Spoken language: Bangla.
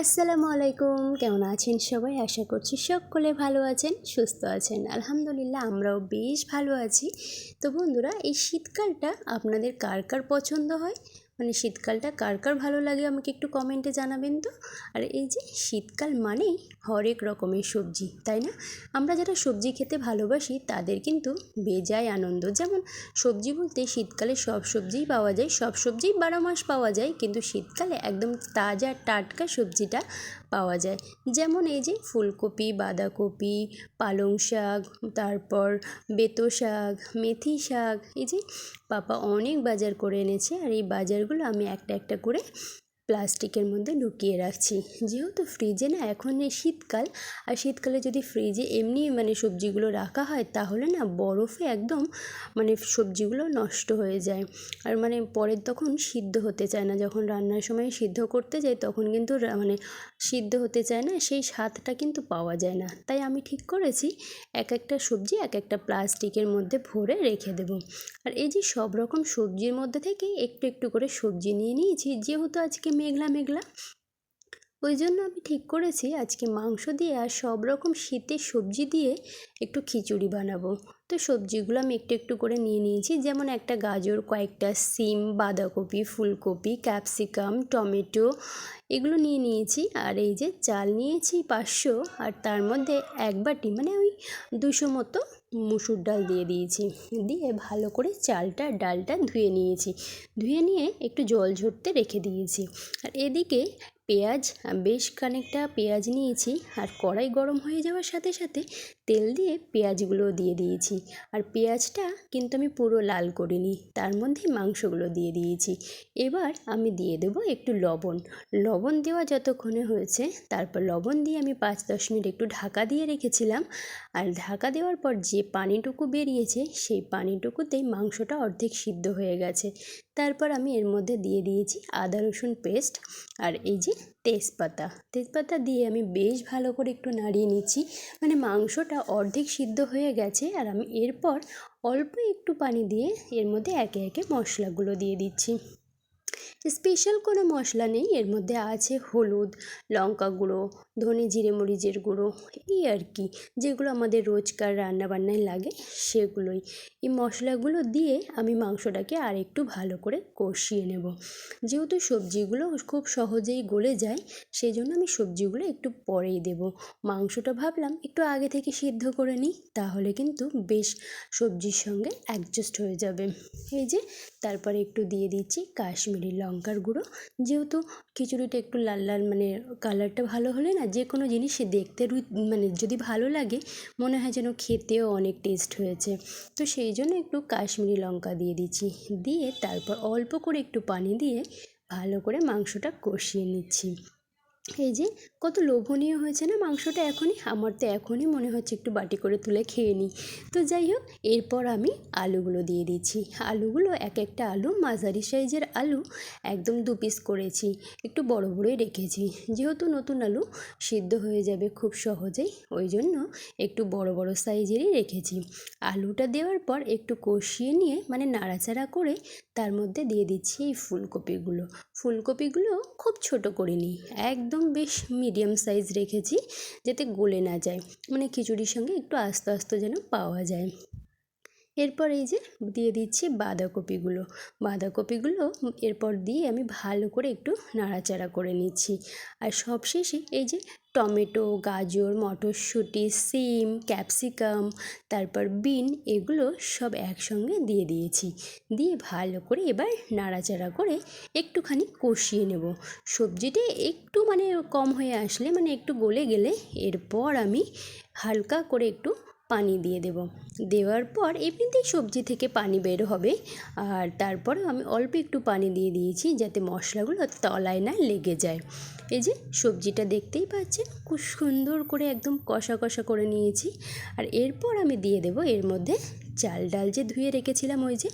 আসসালামু আলাইকুম। কেমন আছেন সবাই? আশা করছি সকলে ভালো আছেন, সুস্থ আছেন। আলহামদুলিল্লাহ আমরাও বেশ ভালো আছি। তো বন্ধুরা, এই শীতকালটা আপনাদের কার কার পছন্দ হয়? মানে শীতকালটা কার কার ভালো লাগে আমাকে একটু কমেন্টে জানাবেন তো? আর এই যে শীতকাল মানেই হরেক রকমের সবজি, তাই না? আমরা যারা সবজি খেতে ভালোবাসি তাদের কিন্তু বেজায় আনন্দ। যেমন সবজি বলতে শীতকালে সব সবজিই পাওয়া যায়, সব সবজিই বারো মাস পাওয়া যায়, কিন্তু শীতকালে একদম তাজা, টাটকা সবজিটা পাওয়া যায়। যেমন এই যে ফুলকপি, বাঁধাকপি, পালং শাক, তারপর বেতো শাক, মেথি শাক, এই যে পাপা অনেক বাজার করে এনেছে, আর এই বাজারগুলো আমি একটা একটা করে প্লাস্টিকের মধ্যে লুকিয়ে রাখছি। যেহেতু ফ্রিজে না এখন এই শীতকাল, আর শীতকালে যদি ফ্রিজে এমনি মানে সবজিগুলো রাখা হয়, তাহলে না বরফে একদম মানে সবজিগুলো নষ্ট হয়ে যায়। আর মানে পরের তখন সিদ্ধ হতে চায় না। যখন রান্নার সময় সিদ্ধ করতে যাই, তখন কিন্তু মানে সিদ্ধ হতে চায় না, সেই স্বাদটা কিন্তু পাওয়া যায় না। তাই আমি ঠিক করেছি, এক একটা সবজি এক একটা প্লাস্টিকের মধ্যে ভরে রেখে দেবো। আর এই যে সব রকম সবজির মধ্যে থেকে একটু একটু করে সবজি নিয়ে নিয়েছি, যেহেতু আজকে মেঘলা মেঘলা। ওই জন্য আমি ঠিক করেছি আজকে মাংস দিয়ে আর সব রকম শীতের সবজি দিয়ে একটু খিচুড়ি বানাবো। তো সবজিগুলো আমি একটু একটু করে নিয়ে নিয়েছি। যেমন একটা গাজর, কয়েকটা সিম, বাঁধাকপি, ফুলকপি, ক্যাপসিকাম, টমেটো এগুলো নিয়ে নিয়েছি। আর এই যে চাল নিয়েছি পাঁচশো আর তার মধ্যে এক বাটি মানে ওই দুশো মতো মুসুর ডাল দিয়ে দিয়েছি। দিয়ে ভালো করে চালটা, ডালটা ধুয়ে নিয়েছি। ধুয়ে নিয়ে একটু জল ঝরতে রেখে দিয়েছি। আর এদিকে পেঁয়াজ, বেশ খানিকটা পেঁয়াজ নিয়েছি। আর কড়াই গরম হয়ে যাওয়ার সাথে সাথে তেল দিয়ে পেঁয়াজগুলো দিয়ে দিয়েছি। আর পেঁয়াজটা কিন্তু আমি পুরো লাল করিনি, তার মধ্যে মাংসগুলো দিয়ে দিয়েছি। এবার আমি দিয়ে দেবো একটু লবণ। লবণ দেওয়া যতক্ষণে হয়েছে, তারপর লবণ দিয়ে আমি পাঁচ দশ মিনিট একটু ঢাকা দিয়ে রেখেছিলাম। আর ঢাকা দেওয়ার পর যে পানিটুকু বেরিয়েছে, সেই পানিটুকুতেই মাংসটা অর্ধেক সিদ্ধ হয়ে গেছে। তারপর আমি এর মধ্যে দিয়ে দিয়েছি আদা রসুন পেস্ট। আর এই যে তেজপাতা। তেজপাতা দিয়ে আমি বেশ ভালো করে একটু নাড়িয়ে নিচ্ছি। মানে মাংসটা অর্ধেক সিদ্ধ হয়ে গেছে আর আমি এরপর অল্প একটু পানি দিয়ে এর মধ্যে একে একে মশলাগুলো দিয়ে দিচ্ছি। স্পেশাল কোনো মশলা নেই, এর মধ্যে আছে হলুদ, লঙ্কা গুঁড়ো, ধনে জিরে মরিচের গুঁড়ো, এই আর কি। যেগুলো আমাদের রোজকার রান্নাবান্নায় লাগে, সেগুলোই। এই মশলাগুলো দিয়ে আমি মাংসটাকে আর একটু ভালো করে কষিয়ে নেব। যেহেতু সবজিগুলো খুব সহজেই গলে যায় সেই জন্য আমি সবজিগুলো একটু পরেই দেব। মাংসটা ভাবলাম একটু আগে থেকে সিদ্ধ করে নিই, তাহলে কিন্তু বেশ সবজির সঙ্গে অ্যাডজাস্ট হয়ে যাবে। এই যে, তারপরে একটু দিয়ে দিচ্ছি কাশ্মীরি লঙ্কার গুঁড়ো। যেহেতু খিচুড়িটা একটু লাল লাল মানে কালারটা ভালো হলে না যে কোনো জিনিস দেখতে মানে যদি ভালো লাগে, মনে হয় যেন খেতেও অনেক টেস্ট হয়েছে। তো সেই জন্য একটু কাশ্মীরি লঙ্কা দিয়ে দিচ্ছি। দিয়ে তারপর অল্প করে একটু পানি দিয়ে ভালো করে মাংসটা কষিয়ে নিচ্ছি। এই যে কত লোভনীয় হয়েছে না মাংসটা এখনই? আমার তো এখনই মনে হচ্ছে একটু বাটি করে তুলে খেয়ে নিই। তো যাই হোক, এরপর আমি আলুগুলো দিয়ে দিচ্ছি। আলুগুলো এক একটা আলু, মাঝারি সাইজের আলু একদম দু পিস করেছি। একটু বড় বড়োই রেখেছি। যেহেতু নতুন আলু, সিদ্ধ হয়ে যাবে খুব সহজেই। ওই জন্য একটু বড় বড় সাইজেরই রেখেছি। আলুটা দেওয়ার পর একটু কষিয়ে নিয়ে মানে নাড়াচাড়া করে তার মধ্যে দিয়ে দিচ্ছি এই ফুলকপিগুলো। ফুলকপিগুলো খুব ছোট করিনি, একদম বেশ মিডিয়াম সাইজ রেখেছি, যাতে গলে না যায়। মানে খিচুড়ির সঙ্গে একটু আস্তে আস্তে যেন পাওয়া যায়। এরপর এই যে দিয়ে দিচ্ছি বাঁধাকপিগুলো। বাঁধাকপিগুলো এরপর দিয়ে আমি ভালো করে একটু নাড়াচাড়া করে নিচ্ছি। আর সবশেষে এই যে টমেটো, গাজর, মটরশুঁটি, সিম, ক্যাপসিকাম, তারপর বিন এগুলো সব একসঙ্গে দিয়ে দিয়েছি। দিয়ে ভালো করে এবার নাড়াচাড়া করে একটুখানি কষিয়ে নেব। সবজিটা একটু মানে কম হয়ে আসলে মানে একটু গলে গেলে এরপর আমি হালকা করে একটু পানি দিয়ে দেব। দেওয়ার পর এমনিতেই সবজি থেকে পানি বের হবে। আর তারপরেও আমি অল্প একটু পানি দিয়ে দিয়েছি যাতে মশলাগুলো তলায় না লেগে যায়। এই যে সবজিটা দেখতেই পাচ্ছেন, খুব সুন্দর করে একদম কষা কষা করে নিয়েছি। আর এরপর আমি দিয়ে দেব এর মধ্যে চাল ডাল যে ধুয়ে রেখেছিলাম ওই যে